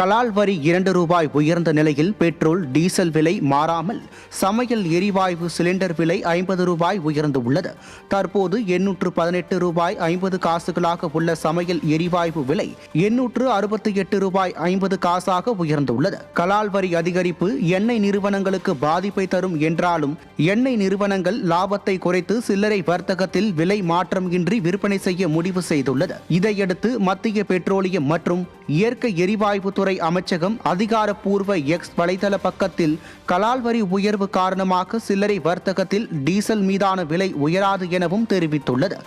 கலால் வரி இரண்டு ரூபாய் உயர்ந்த நிலையில் பெட்ரோல் டீசல் விலை மாறாமல் சமையல் எரிவாயு சிலிண்டர் விலை ஐம்பது ரூபாய் உயர்ந்து உள்ளது. தற்போது எண்ணூற்று பதினெட்டு ரூபாய் ஐம்பது காசுகளாக உள்ள சமையல் எரிவாயு விலை எண்ணூற்று அறுபத்தி எட்டு ரூபாய் ஐம்பது காசாக உயர்ந்துள்ளது கலால் வரி அதிகரிப்பு எண்ணெய் நிறுவனங்களுக்கு பாதிப்பை தரும் என்றாலும் எண்ணெய் நிறுவனங்கள் லாபத்தை குறைத்து சில்லறை வர்த்தகத்தில் விலை மாற்றம் இன்றி விற்பனை செய்ய முடிவு செய்துள்ளது. இதையடுத்து மத்திய பெட்ரோலியம் மற்றும் இயற்கை எரிவாயு துறை அமைச்சகம் அதிகாரப்பூர்வ எக்ஸ் வலைதள பக்கத்தில் கலால் வரி உயர்வு காரணமாக சில்லறை வர்த்தகத்தில் டீசல் மீதான விலை உயராது எனவும் தெரிவித்துள்ளது.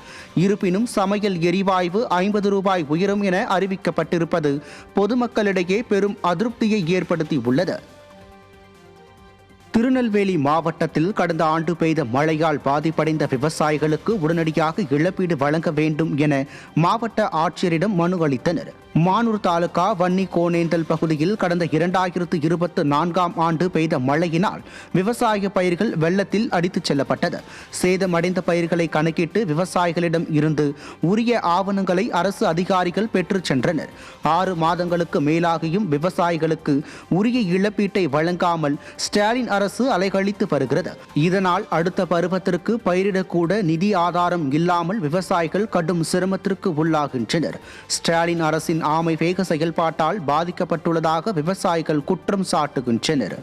இருப்பினும் சமையல் எரிவாயு ஐம்பது ரூபாய் உயரும் என அறிவிக்கப்பட்டிருப்பது பொதுமக்களிடையே பெரும் அதிருப்தியை ஏற்படுத்தியுள்ளது. திருநெல்வேலி மாவட்டத்தில் கடந்த ஆண்டு பெய்த மழையால் பாதிப்படைந்த விவசாயிகளுக்கு உடனடியாக இழப்பீடு வழங்க வேண்டும் என மாவட்ட ஆட்சியரிடம் மனு அளித்தனர். மானூர் தாலுகா வன்னி கோனேந்தல் பகுதியில் கடந்த இரண்டாயிரத்து இருபத்து நான்காம் ஆண்டு பெய்த மழையினால் விவசாய பயிர்கள் வெள்ளத்தில் அடித்துச் செல்லப்பட்டது. சேதமடைந்த பயிர்களை கணக்கிட்டு விவசாயிகளிடம் இருந்து உரிய ஆவணங்களை அரசு அதிகாரிகள் பெற்றுச் சென்றனர். ஆறு மாதங்களுக்கு மேலாகியும் விவசாயிகளுக்கு உரிய இழப்பீட்டை வழங்காமல் ஸ்டாலின் அரசு அரசு அலைகழித்து வருகிறது. இதனால் அடுத்த பருவத்திற்கு பயிரிடக்கூட நிதி ஆதாரம் இல்லாமல் விவசாயிகள் கடும் சிரமத்திற்கு உள்ளாகின்றனர். ஸ்டாலின் அரசின் ஆமை வேக செயல்பாட்டால் பாதிக்கப்பட்டுள்ளதாக விவசாயிகள் குற்றம் சாட்டுகின்றனர்.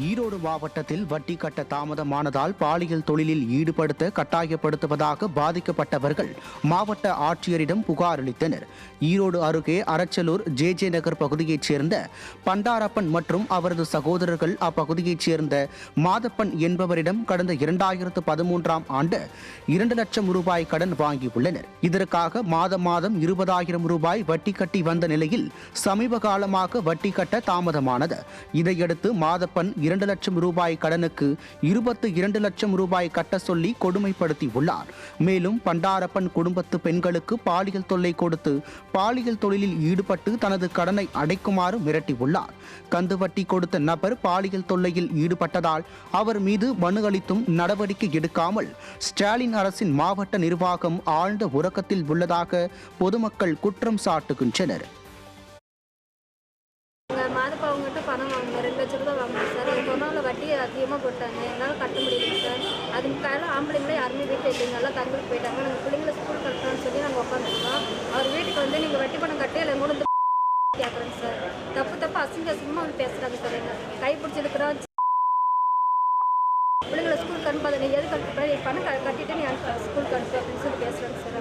ஈரோடு மாவட்டத்தில் வட்டி கட்ட தாமதமானதால் பாலியல் தொழிலில் ஈடுபடுத்த கட்டாயப்படுத்துவதாக பாதிக்கப்பட்டவர்கள் மாவட்ட ஆட்சியரிடம் புகார் அளித்தனர். ஈரோடு அருகே அரச்சலூர் ஜே ஜே நகர் பகுதியைச் சேர்ந்த பண்டாரப்பன் மற்றும் அவரது சகோதரர்கள் அப்பகுதியைச் சேர்ந்த மாதப்பன் என்பவரிடம் கடந்த இரண்டாயிரத்து பதிமூன்றாம் ஆண்டு இரண்டு லட்சம் ரூபாய் கடன் வாங்கியுள்ளனர். இதற்காக மாதம் மாதம் இருபதாயிரம் ரூபாய் வட்டி கட்டி வந்த நிலையில் சமீப காலமாக வட்டி கட்ட தாமதமானது. இதையடுத்து மாதப்பன் இரண்டு லட்சம் ரூபாய் கடனுக்கு இருபத்து இரண்டு லட்சம் ரூபாய் கட்ட சொல்லி கொடுமைப்படுத்தி உள்ளார். மேலும் பண்டாரப்பன் குடும்பத்து பெண்களுக்கு பாலியல் தொல்லை கொடுத்து பாலியல் தொழிலில் ஈடுபட்டு தனது கடனை அடைக்குமாறு மிரட்டியுள்ளார் கந்துவட்டி கொடுத்த நபர் பாலியல் தொல்லையில் ஈடுபட்டதால் அவர் மீது மனு அளித்தும் நடவடிக்கை எடுக்காமல் ஸ்டாலின் அரசின் மாவட்ட நிர்வாகம் ஆழ்ந்த உறக்கத்தில் உள்ளதாக பொதுமக்கள் குற்றம் சாட்டுகின்றனர். அதிகமாக போட்டாங்க. என்னால் கட்ட முடியல சார். அதுக்கு காலம் ஆம்பளைங்களே யாருமே வீட்டில் இல்லைங்க. எல்லாம் தங்களுக்கு போயிட்டாங்க. நாங்கள் பிள்ளைங்களை ஸ்கூல் கட்டணும்னு சொல்லி நாங்கள் உட்காந்துருக்கோம் அவர் வீட்டுக்கு வந்து நீங்கள் வட்டி பணம் கட்டி இல்லை கூட கேட்குறேங்க சார். தப்பு தப்பு அசிங்க அசிங்கமாக வந்து பேசுகிறாங்க சார் எங்க கை பிடிச்சிருக்கிறோம் பிள்ளைங்களை ஸ்கூலுக்கு அனுப்பாத நீ எது அனுப்புற நீ பணம் கட்டிட்டு நீ அனுப்ப. ஸ்கூலுக்கு அனுப்பு அப்படின்னு சொல்லி பேசுகிறாங்க சார்.